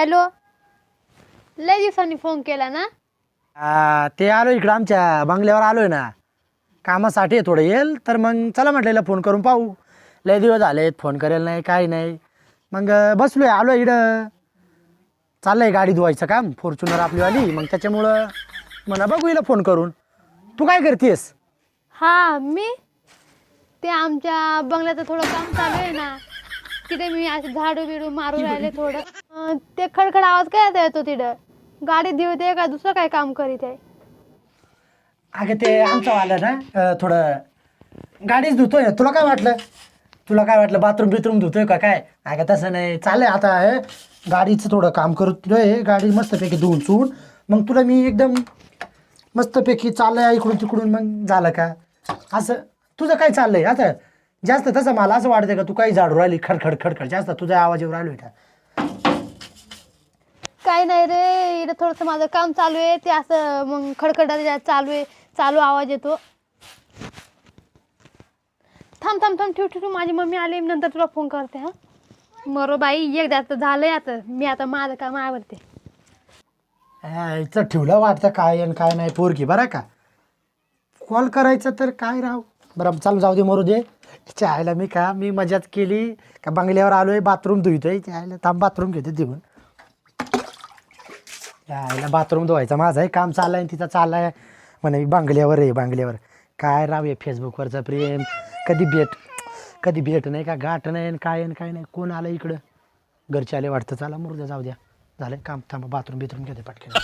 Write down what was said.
Hello. लय दिवसांनी phone केला ना आ, ते आलो इकडं आमच्या बंगल्यावर आलोय ना. कामासाठी आहे थोडं येईल तर मग चला म्हटलेलं फोन करून पाहू. लय दिवस झालेत फोन करेल नाही काही नाही. मग अं, बसलोय आलो इकडं. चाललंय गाडी धुवायचं काम फॉर्च्युनर आपलीवाली. मग त्याच्यामुळं म्हणा बघू हिला फोन करून. तू काय करतेस? हा मी? ते आमच्या बंगल्याचं थोडं काम चालू आहे ना. तिथे मी असे झाडू बिडू मारू राहिले थोडं. अं, ते खडखड आवाज काय आता येतो तिथं? गाडी धुवते का? दुसरं काय काम करीत आहे? अगं ते आमचं आलं ना अं, थोडं गाडीच धुतोय. तुला काय वाटलं? तुला काय वाटलं? बाथरूम बिथरूम धुतोय का काय? अगं तसं नाही. चाललंय आता हे गाडीचं थोडं काम करतोय. गाडी मस्तपैकी धुवून चुवून मग तुला मी एकदम मस्तपैकी चाललंय इकडून तिकडून मग झालं का? असं तुझं काय चाललंय? आता जास्त तसं मला असं वाटतंय का तू काही झाडू राहिली खडखड खडखड. जास्त तुझा आवाज येऊ राहिलो का? काय नाही रे इथं थोडंसं माझं काम चालू आहे ते असं मग खडखड चालू आहे चालू आवाज येतो. थांब थांब थांब ठेव ठेव ठेव. माझी मम्मी आली नंतर तुला फोन करते हा. मरो बाई एकदा तर झालंय आता मी आता माझं काम आवडते यायचं ठेवलं वाटतं काय आणि काय नाही पोरकी बरं का? कॉल करायचं तर काय राव? बरं चालू जाऊ दे मरू दे. चहायला मी का मी मजाच केली. का बंगल्यावर आलोय बाथरूम धुतोय चायला थांब बाथरूम घेतो देऊन चहायला बाथरूम धुवायचा माझं आहे काम चाललंय आणि तिचा चाललाय म्हणे मी बांगल्यावर आहे बांगल्यावर. काय राव आहे फेसबुकवरचा प्रेम? कधी भेट कधी भेट नाही का गाठ नाही आणि काय आणि काय नाही. कोण आलं इकडं? घरचे आले वाटतं चला मुर्द्या जाऊ द्या. झालं काम थांबा बाथरूम बिथरूम घेते पटकन.